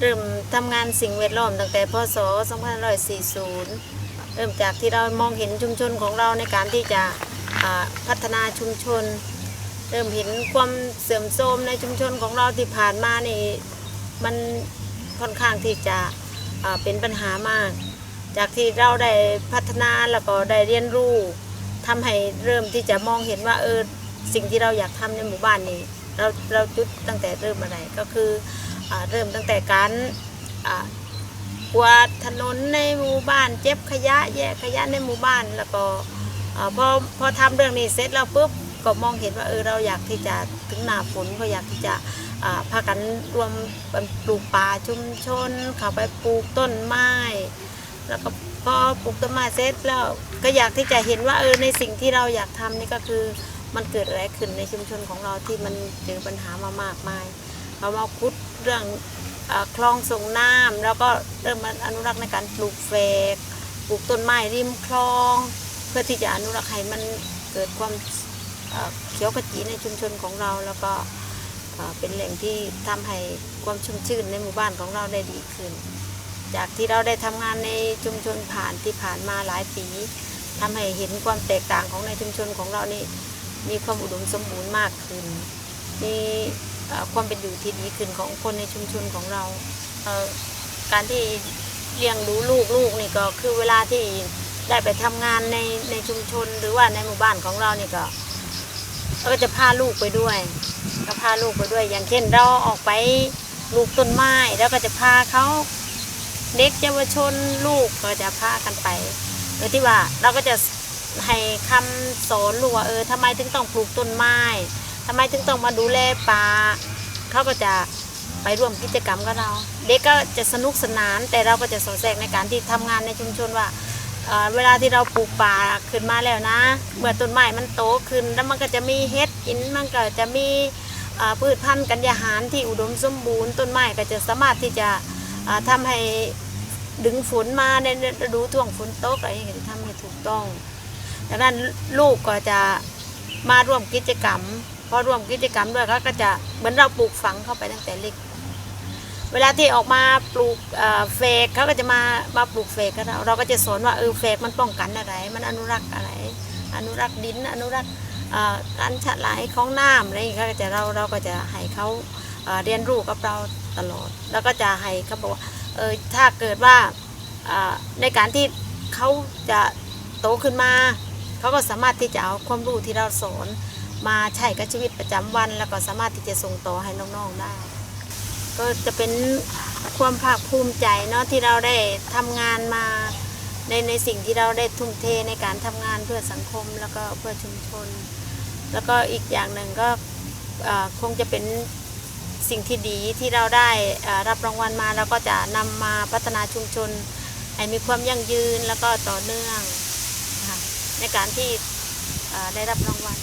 เริ่มทำงานสิ่งแวดล้อมตั้งแต่พศ 2540 เริ่มจากที่เรามองเห็นชุมชนของเราในการที่จะพัฒนาชุมชน เริ่มเห็นความเสื่อมโทรมในชุมชนของเราที่ผ่านมานี่มันค่อนข้างที่จะเป็นปัญหามาก จากที่เราได้พัฒนาแล้วก็ได้เรียนรู้ทำให้เริ่มที่จะมองเห็นว่าเออสิ่งที่เราอยากทำในหมู่บ้านนี้เราเราจุดตั้งแต่เริ่มอะไรก็คือ เริ่มตั้งแต่การกวาดถนนในหมู่บ้านเจ็บขยะแยกขยะในหมู่บ้านแล้วก็พอพอทำเรื่องนี้เสร็จแล้วปุ๊บก็มองเห็นว่าเออเราอยากที่จะถึงหน้าฝนก็อยากที่จะพากันรวมปลูกป่าชุมชน เข้าไปปลูกต้นไม้ แล้วก็พอปลูกต้นไม้เสร็จแล้วก็อยากที่จะเห็นว่าเออในสิ่งที่เราอยากทำนี่ก็คือมันเกิดอะไรขึ้นในชุมชนของเราที่มันเจอปัญหามามากมาย เรามาคุดเรื่องอคลองส่งน้ำแล้วก็เริ่มมาอนุรักษ์ในการปลูกเฟกปลูกต้นไม้ริมคลอง เพื่อที่จะอนุรักษ์ให้มันเกิดความเขียวขจีในชุมชนของเราแล้วก็เป็นแหล่งที่ทำให้ความชุ่มชื่นในหมู่บ้านของเราได้ดีขึ้น จากที่เราได้ทำงานในชุมชนผ่านที่ผ่านมาหลายปีทำให้เห็นความแตกต่างของในชุมชนของเรานี่มีความอุดมสมบูรณ์มากขึ้นนี่ ความเป็นอยู่ที่ดีขึ้นของคนในชุมชนของเรา การที่เลี้ยงดูลูกลูกนี่ก็คือเวลาที่ได้ไปทำงานในในชุมชนหรือว่าในหมู่บ้านของเรานี่ก็ก็จะพาลูกไปด้วยก็พาลูกไปด้วย อย่างเช่นเราออกไปปลูกต้นไม้แล้วก็จะพาเขาเด็กเยาวชนลูกก็จะพากันไปโดยที่ว่าเราก็จะให้คำสอนลูกว่าเออทำไมถึงต้องปลูกต้นไม้ ทำไมถึงต้องมาดูแลป่าเขาก็จะไปร่วมกิจกรรมกับเรา เด็กก็จะสนุกสนาน แต่เราก็จะสอดแทรกในการที่ทำงานในชุมชนว่าเวลาที่เราปลูกป่าขึ้นมาแล้วนะ เมื่อต้นไม้มันโตขึ้นแล้วมันก็จะมีเห็ดกินมันก็จะมีพืชพันธุ์กัญญาหารที่อุดมสมบูรณ์ต้นไม้ก็จะสามารถที่จะอ่าทำให้ดึงฝนมาในฤดูช่วงฝนตกอะไรอย่างเงี้ยทำให้ถูกต้องดังนั้นลูกก็จะมาร่วมกิจกรรม พอร่วมกิจกรรมด้วยเขาก็จะเหมือนเราปลูกฝังเข้าไปตั้งแต่เล็ก เวลาที่ออกมาปลูกเอ่อเฟกเขาก็จะมามาปลูกเฟกกับเราเราก็จะสอนว่าเออเฟกมันป้องกันอะไร มันอนุรักษ์อะไร อนุรักษ์ดินอนุรักษ์การฉลายของน้ำอะไรอย่างเงี้ยจะเราเราก็จะให้เขาเเรียนรู้กับเราตลอด แล้วก็จะให้เขาบอกว่าเออถ้าเกิดว่าในการที่เขาจะโตขึ้นมา เขาก็สามารถที่จะเอาความรู้ที่เราสอน มาใช้กับชีวิตประจำวัน แล้วก็สามารถที่จะส่งต่อให้น้องๆได้ ก็จะเป็นความภาคภูมิใจเนาะที่เราได้ทำงานมาในในสิ่งที่เราได้ทุ่มเทในการทำงานเพื่อสังคมแล้วก็เพื่อชุมชน แล้วก็อีกอย่างหนึ่งก็คงจะเป็นสิ่งที่ดีที่เราได้รับรางวัลมาแล้วก็จะนำมาพัฒนาชุมชน ให้มีความยั่งยืนแล้วก็ต่อเนื่องในการที่ได้รับรางวัล